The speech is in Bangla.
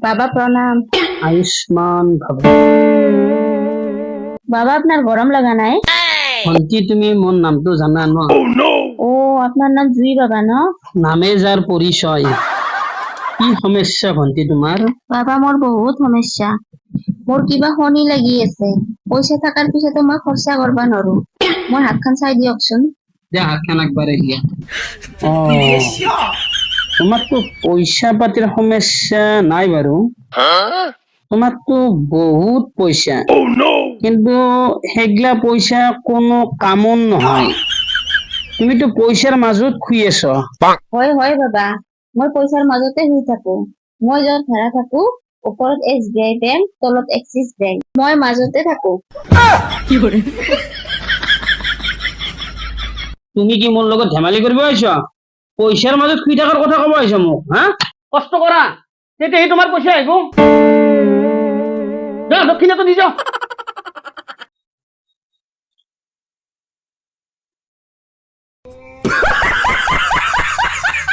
বাবা প্ৰণাম। আয়ুষ্মান ভব বাবা আপনাৰ গৰম লাগা নাই? ভন্টি তুমি মোৰ নামটো জানা ন? ও আপনাৰ নাম জুই বাবা ন? নামে যাৰ পৰিচয় কি সমস্যা ভন্টি তোমাৰ? বাবা মোৰ বহুত সমস্যা। মোৰ কিবা শনি লাগি আছে। পইচা থাকাৰ পিছতো মই খৰচা কৰবা নৰো মোৰ হাতখন চাই দিয়কচোন। হাতখন আগবাঢ়াই দিয়া অ তোমাৰতো পইচা পাতিৰ সমস্যা নাই বাৰু তোমাৰতো বহুত পইচা কিন্তু সেইগিলা পইচা কোনো কামত নহয়। তুমিতো পইচাৰ মাজত শুই আছ। হয় হয় বাবা। মই পইচাৰ মাজতে শুই থাকো। মই য'ত ভাড়া থাকো ওপৰত এছ বি আই বেংক তলত এক্সিছ বেংক মই মাজতে থাকো। তুমি কি মোর লগত ধেমালি কৰিব আহিছ? পইচাৰ মাজত শুই থকাৰ কথা ক'ব আহিছ মোক, হা? কষ্ট কৰা। তেতিয়াহে তোমাৰ পইচা আহিব। যা দক্ষিণাটো দি যাও